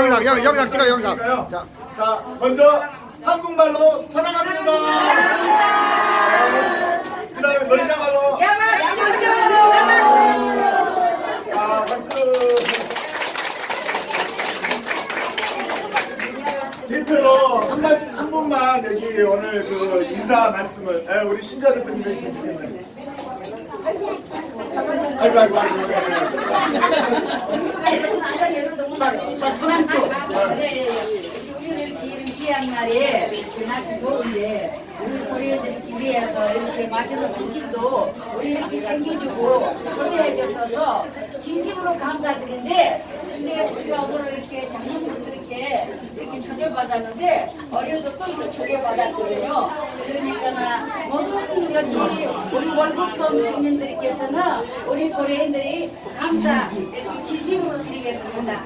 영상 영, 영상 찍어 영상. 자 자, 먼저 한국말로 사랑합니다. 그 다음에 러시아 말로 아, 박수. 대표로 한 말씀 한 분만 여기 오늘 그 인사 말씀을 에, 우리 신자 대표님 해주시면 좋겠네요. 아이고 아이고 아이고. 딱 30초. 네, 우리는 이렇게 이런 귀한 날에 이렇게 날씨 더운데 우리 고려에서 이렇게 맛있는 음식도 우리 이렇게 챙겨주고 초대해줘서 진심으로 감사드린데 근데 우리가 오늘 이렇게 작년부터 이렇게 이렇게 초대받았는데 어려도 또 이렇게 초대받았거든요. 그러니까 모든 여기 우리 월북동 시민들께서는 우리 고려인들이 감사 이렇게 진심으로 드리겠습니다.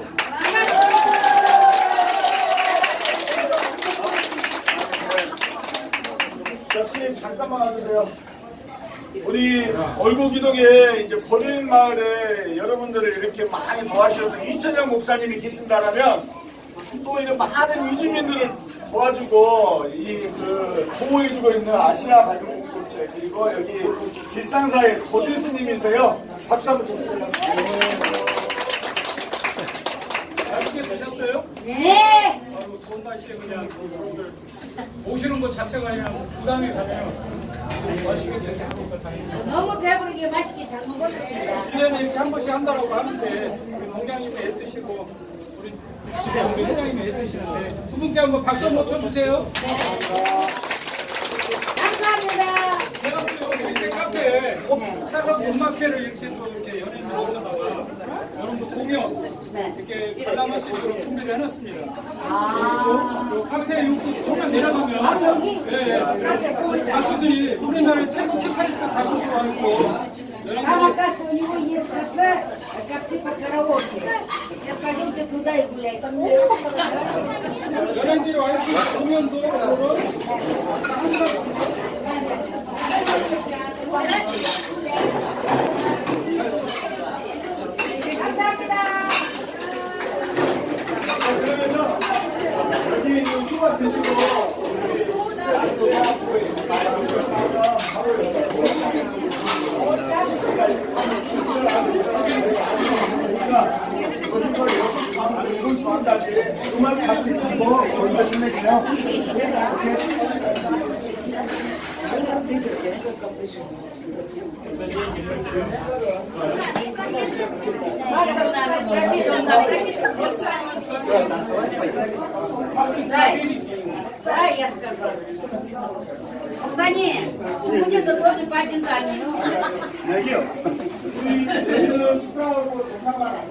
자, 선생님 잠깐만 와주세요. 우리 얼굴기동에 이제 고린 마을에 여러분들을 이렇게 많이 도와주셨던 이천영 목사님이 계신다면 또 이런 많은 이주민들을 도와주고 이 그 보호해주고 있는 아시아 발명공동체 그리고 여기 길상사의 고준 스님이세요. 박수 한번 쳐주세요. 맛있게 드셨어요? 네. 아이고 좋은 날씨에 그냥 여러분들 오시는 것 자체가 그냥 부담이 가면 맛있게 드셨으니까 다행이에요. 너무 배부르게 맛있게 잘 먹었습니다. 1년에 이렇게 한 번씩 한다고 하는데 우리 동장님이 애쓰시고 우리 집에 우리 회장님이 애쓰시는데 두 분께 한번 박수 한번 쳐주세요. 감사합니다. 제가 또 여기 이렇게 카페에 차가 문마켓을 이렇게 또 이렇게 연예인들 오셔다가 여러분들 공연 이렇게 관람할 수 있도록 준비를 해놨습니다. 아, 그 카페 육수 조금 내려가면 아, 여기? 예, 예. 가수들이 우리나라 최고 기타리스트 가수도 왔고 Там, 여러분들이 оказывается, у него есть кафе, как типа караоке. Сейчас пойдемте туда и гулять. 연예인들이 와 있으면 공연도 하고 না তোমার খাচ্ছি Да, я сказала. Оксане, мне заплатят по один танец. 시끄러워서 대사가